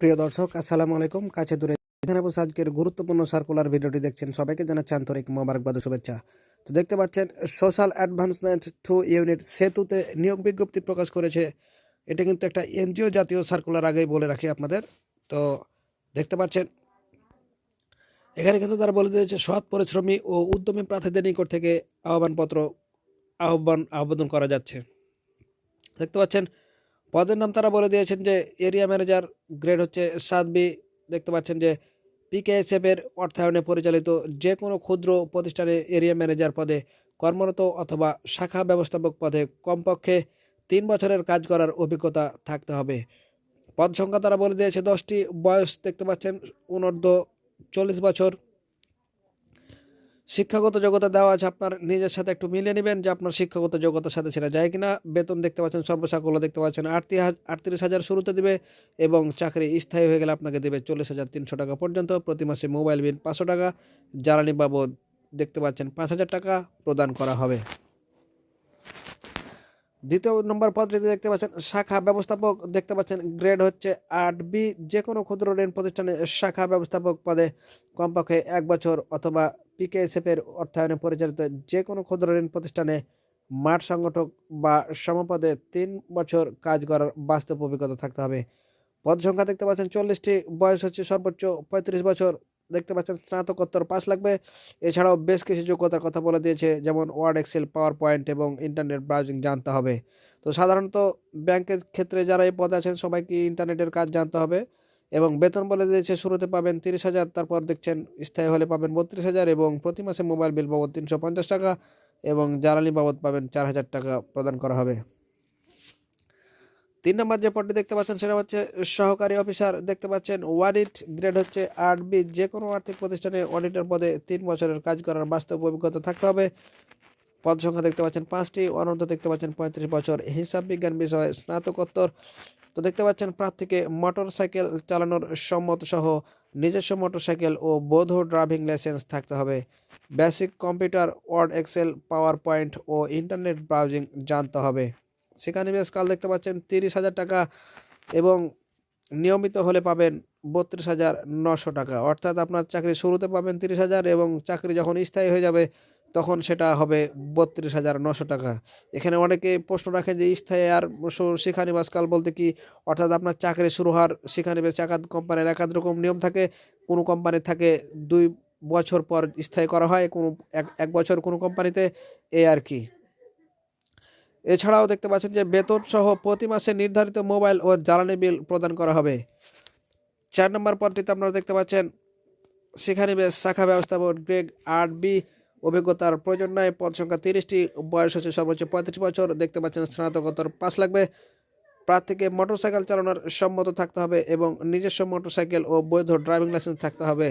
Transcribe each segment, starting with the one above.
প্রিয় দর্শক, আসসালামু আলাইকুম। কাছে দূরে এখানে বসে আজকের গুরুত্বপূর্ণ সার্কুলার ভিডিওটি দেখছেন। সবাইকে জানাচ্ছি আন্তরিক মোবারকবাদ শুভেচ্ছা। তো দেখতে পাচ্ছেন সোশ্যাল অ্যাডভান্সমেন্ট টু ইউনিট সেতুতে নিয়োগ বিজ্ঞপ্তি প্রকাশ করেছে। এটা কিন্তু একটা এনজিও জাতীয় সার্কুলার আগেই বলে রাখি আপনাদের। তো দেখতে পাচ্ছেন, এখানে কিন্তু তারা বলে দিয়েছে, সৎ পরিশ্রমী ও উদ্যমী প্রার্থীদের নিকট থেকে আহ্বানপত্র আহ্বান আবেদন করা যাচ্ছে। দেখতে পাচ্ছেন পদের নাম তারা বলে দিয়েছেন যে এরিয়া ম্যানেজার গ্রেড হচ্ছে সাত বি। দেখতে পাচ্ছেন যে পিকেএসএফ এর অর্থায়নে পরিচালিত যে কোনো ক্ষুদ্র প্রতিষ্ঠানে এরিয়া ম্যানেজার পদে কর্মরত অথবা শাখা ব্যবস্থাপক পদে কমপক্ষে তিন বছরের কাজ করার অভিজ্ঞতা থাকতে হবে। পদ সংখ্যা তারা বলে দিয়েছে দশটি। বয়স দেখতে পাচ্ছেন অনূর্ধ্ব চল্লিশ বছর। শিক্ষাগত যোগ্যতা দেওয়া আছে, আপনার নিজের সাথে একটু মিলিয়ে নেবেন যে আপনার শিক্ষাগত যোগ্যতার সাথে সেটা যায় কিনা। বেতন দেখতে পাচ্ছেন, সর্বসাকুল্য দেখতে পাচ্ছেন, আটত্রিশ আটত্রিশ হাজার শুরুতে দেবে এবং চাকরি স্থায়ী হয়ে গেলে আপনাকে দেবে চল্লিশ হাজার তিনশো টাকা পর্যন্ত। প্রতি মাসে মোবাইল বিল পাঁচশো টাকা। জ্বালানি বাবদ দেখতে পাচ্ছেন পাঁচ হাজার টাকা প্রদান করা হবে। দ্বিতীয় নম্বর পদটিতে দেখতে পাচ্ছেন, শাখা ব্যবস্থাপক দেখতে পাচ্ছেন, গ্রেড হচ্ছে আট বি যে কোনো ক্ষুদ্র ঋণ প্রতিষ্ঠানে শাখা ব্যবস্থাপক পদে কমপক্ষে এক বছর অথবা পিকেএসএফ এর অর্থায়নে পরিচালিত যে কোনো ক্ষুদ্র ঋণ প্রতিষ্ঠানে মাঠ সংগঠক বা সমপদে তিন বছর কাজ করার বাস্তব অভিজ্ঞতা থাকতে হবে। পদ সংখ্যা দেখতে পাচ্ছেন, চল্লিশটি, বয়স হচ্ছে সর্বোচ্চ পঁয়ত্রিশ বছর দেখতে পাচ্ছেন, স্নাতকোত্তর পাস লাগবে। এছাড়াও বেশ কিছু যোগ্যতার কথা বলে দিয়েছে, যেমন ওয়ার্ড এক্সেল পাওয়ার পয়েন্ট এবং ইন্টারনেট ব্রাউজিং জানতে হবে। তো সাধারণত ব্যাংকের ক্ষেত্রে যারা এই পদে আছেন, সবাইকে ইন্টারনেটের কাজ জানতে হবে এবং বেতন বলে দিয়েছে, শুরুতে পাবেন তিরিশ হাজার, তারপর দেখছেন স্থায়ী হলে পাবেন বত্রিশ হাজার এবং প্রতি মাসে মোবাইল বিল বাবদ তিনশো পঞ্চাশ টাকা এবং জ্বালানি বাবদ পাবেন চার হাজার টাকা প্রদান করা হবে। তিন নম্বর যে পদটি দেখতে পাচ্ছেন সেটা হচ্ছে সহকারী অফিসার। দেখতে পাচ্ছেন ওয়ারিট গ্রেড হচ্ছে আট বি। যে কোনো আর্থিক প্রতিষ্ঠানে অডিটর পদে তিন বছরের কাজ করার বাস্তব অভিজ্ঞতা থাকতে হবে। পদ সংখ্যা দেখতে পাচ্ছেন পাঁচটি, অনন্ত দেখতে পাচ্ছেন পঁয়ত্রিশ বছর। হিসাব বিজ্ঞান বিষয়ে স্নাতকোত্তর। তো দেখতে পাচ্ছেন, প্রার্থীকে মোটর সাইকেল চালানোর সম্মত সহ নিজস্ব মোটর সাইকেল ও বৈধ ড্রাইভিং লাইসেন্স থাকতে হবে। Basic computer, Word, Excel, PowerPoint ও ইন্টারনেট ব্রাউজিং জানতে হবে। সেখানে বেশ কাল দেখতে পাচ্ছেন তিরিশ হাজার টাকা এবং নিয়মিত হলে পাবেন বত্রিশ হাজার নশো টাকা। অর্থাৎ আপনার চাকরি শুরুতে পাবেন তিরিশ হাজার এবং চাকরি যখন স্থায়ী হয়ে যাবে তখন সেটা হবে বত্রিশ হাজার নশো টাকা। এখানে অনেকে প্রশ্ন রাখেন যে স্থায়ী আর শিখানিবাসকাল বলতে কি? অর্থাৎ আপনার চাকরি শুরু হওয়ার শিখানিবাস একাদ কোম্পানির একাদ রকম নিয়ম থাকে। কোনো কোম্পানির থাকে দুই বছর পর স্থায়ী করা হয়, কোনো এক বছর কোনো কোম্পানিতে। এই আর কি। এছাড়াও দেখতে পাচ্ছেন যে বেতন সহ প্রতি মাসে নির্ধারিত মোবাইল ও জ্বালানি বিল প্রদান করা হবে। চার নম্বর পদটিতে আপনারা দেখতে পাচ্ছেন, সেখানে শাখা ব্যবস্থাপক গ্রেগ আট বি অভিজ্ঞতার প্রয়োজন নয় পদ সংখ্যা তিরিশটি, বয়স হচ্ছে সর্বোচ্চ পঁয়ত্রিশ বছর। দেখতে পাচ্ছেন স্নাতকোত্তর পাস লাগবে। প্রার্থীকে মোটরসাইকেল চালানোর সম্মত থাকতে হবে এবং নিজস্ব মোটরসাইকেল ও বৈধ ড্রাইভিং লাইসেন্স থাকতে হবে।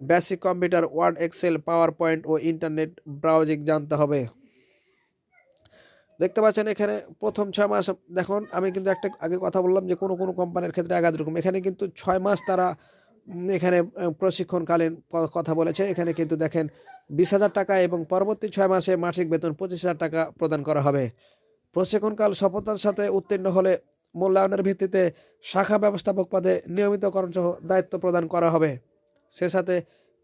Basic computer, Word, Excel, PowerPoint ও ইন্টারনেট ব্রাউজিং জানতে হবে। দেখতে পাচ্ছেন এখানে প্রথম ছয় মাস, দেখুন, আমি কিন্তু একটা আগে কথা বললাম যে কোনো কোনো কোম্পানির ক্ষেত্রে একাধ রকম এখানে কিন্তু ছয় মাস তারা এখানে প্রশিক্ষণকালীন কথা বলেছে। এখানে কিন্তু দেখেন বিশ হাজার টাকা এবং পরবর্তী ছয় মাসে মাসিক বেতন পঁচিশ হাজার টাকা প্রদান করা হবে। প্রশিক্ষণকাল সফলতার সাথে উত্তীর্ণ হলে মূল্যায়নের ভিত্তিতে শাখা ব্যবস্থাপক পদে নিয়মিতকরণ সহ দায়িত্ব প্রদান করা হবে। সে সাথে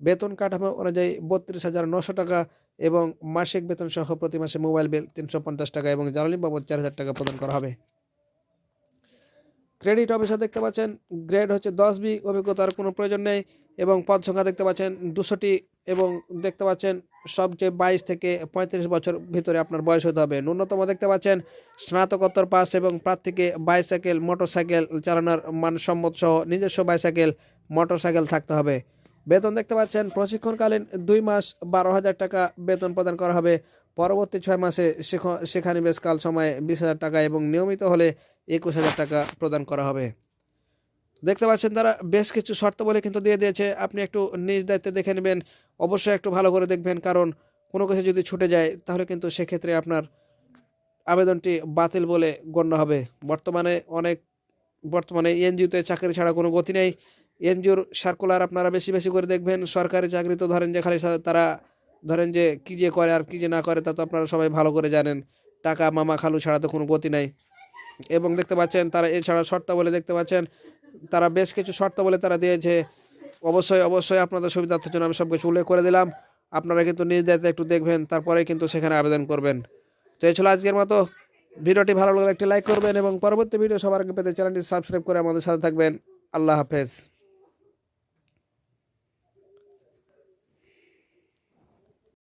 বেতন কাঠামো অনুযায়ী বত্রিশ হাজার নশো টাকা এবং মাসিক বেতন সহ প্রতি মাসে মোবাইল বিল তিনশো পঞ্চাশ টাকা এবং জ্বালানি বাবদ চার হাজার টাকা প্রদান করা হবে। ক্রেডিট অফিসার দেখতে পাচ্ছেন, গ্রেড হচ্ছে দশ বি, অভিজ্ঞতার কোনো প্রয়োজন নেই এবং পদ সংখ্যা দেখতে পাচ্ছেন দুশোটি এবং দেখতে পাচ্ছেন সবচেয়ে বাইশ থেকে পঁয়ত্রিশ বছর ভিতরে আপনার বয়স হতে হবে। ন্যূনতম দেখতে পাচ্ছেন, স্নাতকোত্তর পাস এবং প্রার্থীকে বাইসাইকেল, মোটরসাইকেল চালানোর মানসম্মত সহ নিজস্ব বাইসাইকেল, মোটরসাইকেল থাকতে হবে। বেতন দেখতে পাচ্ছেন, প্রশিক্ষণকালীন দুই মাস বারো হাজার টাকা বেতন প্রদান করা হবে। পরবর্তী ছয় মাসে শিক্ষানিবেশকাল সময়ে বিশ হাজার টাকা এবং নিয়মিত হলে একুশ হাজার টাকা প্রদান করা হবে। দেখতে পাচ্ছেন তারা বেশ কিছু শর্ত বলে কিন্তু দিয়ে দিয়েছে। আপনি একটু নিজ দায়িত্বে দেখে নেবেন, অবশ্যই একটু ভালো করে দেখবেন, কারণ কোনো কিছু যদি ছুটে যায় তাহলে কিন্তু সেক্ষেত্রে আপনার আবেদনটি বাতিল বলে গণ্য হবে। বর্তমানে অনেক, বর্তমানে এনজিওতে চাকরি ছাড়া কোনো গতি নেই। এনজিওর সার্কুলার আপনারা বেশি বেশি করে দেখবেন, সরকারি চাকরি তো ধরেন যে খালি তারা ধরেন যে কী যে করে আর কী যে না করে তা তো আপনারা সবাই ভালো করে জানেন। টাকা মামা খালু ছাড়া তো কোনো গতি নাই। এবং দেখতে পাচ্ছেন তারা এছাড়া শর্তাবলী দেখতে পাচ্ছেন, তারা বেশ কিছু শর্ত বলে তারা দিয়েছে। অবশ্যই অবশ্যই আপনাদের সুবিধার্থের জন্য আমি সব কিছু উল্লেখ করে দিলাম। আপনারা কিন্তু নিজ দায়িত্বে একটু দেখবেন, তারপরে কিন্তু সেখানে আবেদন করবেন। তো এই ছিল আজকের মতো। ভিডিওটি ভালো লাগলে একটি লাইক করবেন এবং পরবর্তী ভিডিও সবার আগে পেতে চ্যানেলটি সাবস্ক্রাইব করে আমাদের সাথে থাকবেন। আল্লাহ হাফেজ।